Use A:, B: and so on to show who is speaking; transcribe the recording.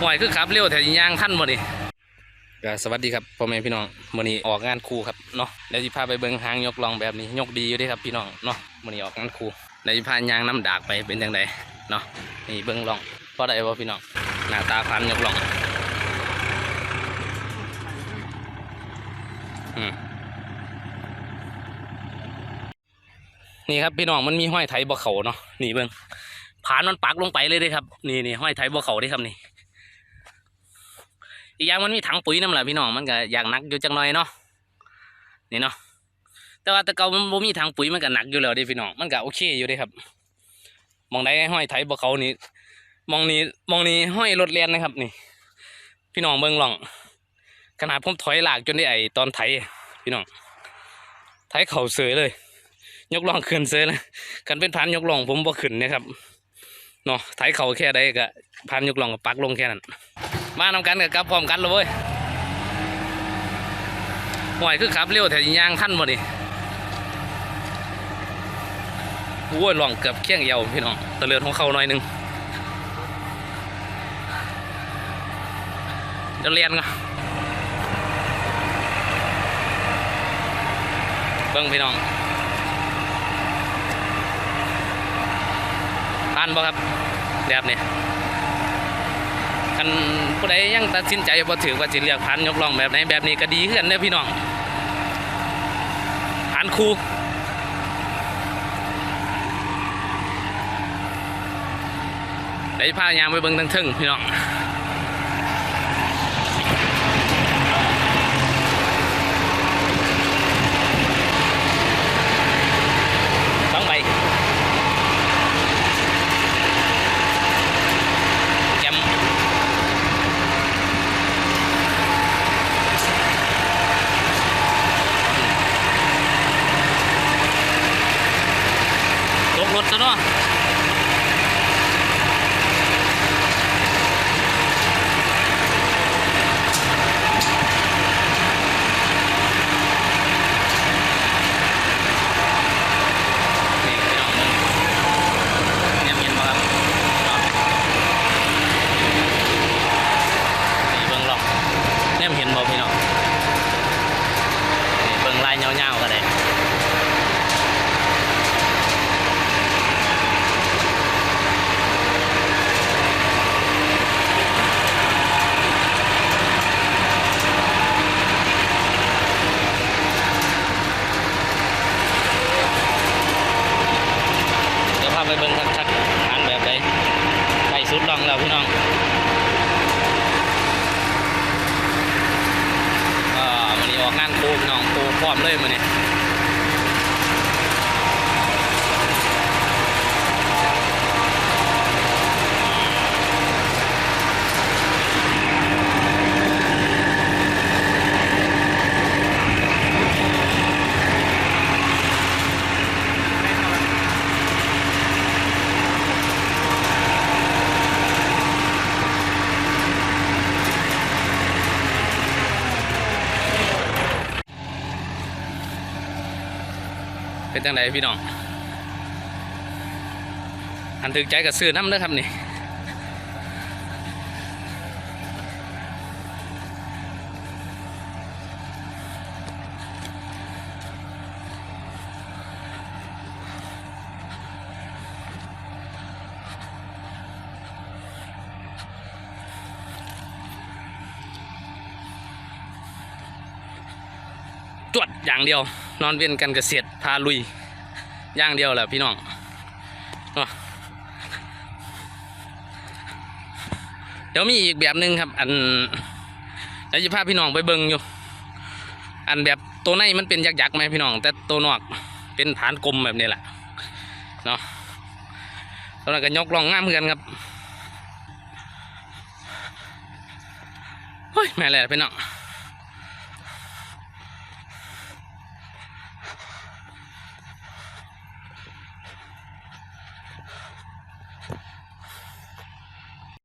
A: ห่วยคือขับเร็วแต่ยางท่านบ่นี่ก็สวัสดีครับพ่อแม่พี่น้องมื้อนี้ออกงานครูครับเนาะเดี๋ยวสิพาไปเบิ่งหางยกลองแบบนี้ยกดีอยู่ด้ครับพี่น้องเนาะมื้อนี้ออกงานครูเดี๋ยวสิพายางน้ำดากไปเป็นจังไดเนาะนี่เบิ่งลองเพอได้บ่พี่น้องหน้าตาพันยกลองนี่ครับพี่น้องมันมีห้อยไถบ่อเขาเนาะนี่เบิ่งผานมันปักลงไปเลยด้ครับ นี่นี่ห้อยไถบ่อเขาด้ครับนี่ อีกอย่างมันมีถังปุ๋ยน้ำแหละพี่น้องมันก็อยางหนักอยู่จังหน่อยเนาะนี่เนาะแต่ว่าต่เก่ามันบ่มีถังปุ๋ยมันก็หนักอยู่แล้วดิพี่น้องมันก็โอเคอยู่ด้ครับมองได้ห้อยไถบ่เขานี่มองนี้มองนี้ห้อยรถเลียนนะครับ นี่ พี่น้องเบิ่งลอง ขนาดผมถอยหลากจนได้ไอตอนไถพี่น้องไถเข่าเสยเลย ยกล่องขึ้นเสยเลยกันเป็นพันยกล่องผมบ่ขึ้นนะครับเนาะไถเข่าแค่ใดก็พันยกล่องก็ปักลงแค่นั้น มานำกันกับกลับพร้อมกันเลยเว้ยห่วยคือขับเร็วแต่ยางท่านบ่นี่โอ้ยลองเกือบเคียงเอวพี่น้องตะเลือนของเขาหน่อยหนึงเดี๋ยวเรียนก่อนเบิ่งพี่น้องผ่านบ่ครับแบบนี้ คันผู้ใดยังตัดสินใจบ่ถือว่าสิเลือกพันยกล่องแบบไหนแบบนี้ก็ดีขึ้นเด้อพี่น้องพันครูได้พายางไปเบิ่งทั้งทึ่งพี่น้องสองใบแกม ตกรถซะเนาะนี่พี่น้องมึงเนี่ยเห็นบ่ครับเนาะนี่เบิ่งหรอกเนี่ยเห็นบ่พี่น้องนี่เบิ่งลายเงาๆก็ได้ เดี๋ยวพาไปเบิ่งชัดๆทานแบบใดไป สุดลองแล้วพี่น้องอ่ามันนี้ออกงานปูพี่น้องครูพร้อมเลยมันนี้ เป็นจังไดพี่น้องอันถึกใจกับซื้อน้ำเด้อครับนี่จวดอย่างเดียว นอนเวียนกันเกษตรพาลุยย่างเดียวแหละพี่น้องเนาะเดี๋ยวมีอีกแบบหนึ่งครับ อันเดี๋ยวจะพาพี่น้องไปเบิ่งอยู่ อันแบบตัวในมันเป็นยักษ์ๆไหมพี่น้อง แต่ตัวนอกเป็นฐานกลมแบบนี้แหละเนาะตอนนั้นก็ยกลองง่ามเหมือนกันครับเฮ้ยแม่แหละพี่น้อง